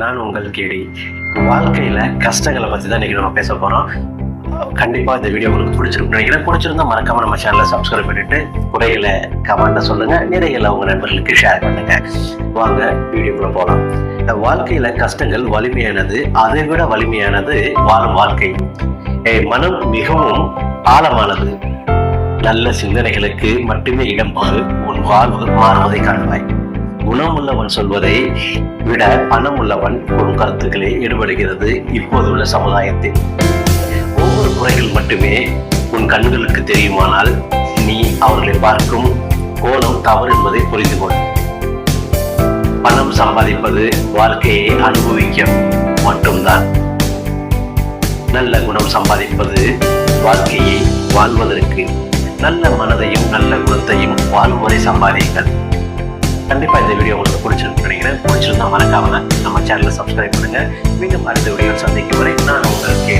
நான் உங்கள் கேடி. வாழ்க்கையில கஷ்டங்களை பத்தி தான் இன்னைக்கு நம்ம பேச போறோம். கண்டிப்பா இந்த வீடியோ உங்களுக்கு பிடிச்சிருக்கும் நினைக்கிறேன். பிடிச்சிருந்தா மறக்காம நம்ம சேனலை சப்ஸ்கிரைப் பண்ணிட்டு குறையில கமெண்ட்டை சொல்லுங்க. நிறைகளை உங்க நண்பர்களுக்கு ஷேர் பண்ணுங்க. வாங்க வீடியோக்குள்ள போகலாம் இந்த வாழ்க்கையில கஷ்டங்கள் வலிமையானது அதை விட வலிமையானது வாழும் வாழ்க்கை. மனம் மிகவும் ஆழமானது. நல்ல சிந்தனைகளுக்கு மட்டுமே இடம் உன் வாழ்வு மாறுவதை காண்பாய். குணம் உள்ளவன் சொல்வதை விட பணம் உள்ளவன் கூறும் கருத்துக்களே ஈடுபடுகிறது இப்போதுள்ள சமுதாயத்தில். ஒவ்வொரு குறைகள் மட்டுமே உன் கண்களுக்கு தெரியுமானால் நீ அவர்களை பார்க்கும் கோணம் தவறு என்பதை புரிந்து கொள் பணம் சம்பாதிப்பது வாழ்க்கையை அனுபவிக்க மட்டும்தான். நல்ல குணம் சம்பாதிப்பது வாழ்க்கையை வாழ்வதற்கு நல்ல மனதையும் நல்ல குணத்தையும் வாழ்வதை வரை சம்பாதிங்கள் கண்டிப்பா இந்த வீடியோ உங்களுக்கு பிடிச்சிருக்கு நினைக்கிறேன். பிடிச்சிருந்தா மறக்காம நம்ம சேனலை சப்ஸ்கிரைப் பண்ணுங்க. மீண்டும் அடுத்த வீடியோ சந்திக்கும் வரை நான் உங்களுக்கு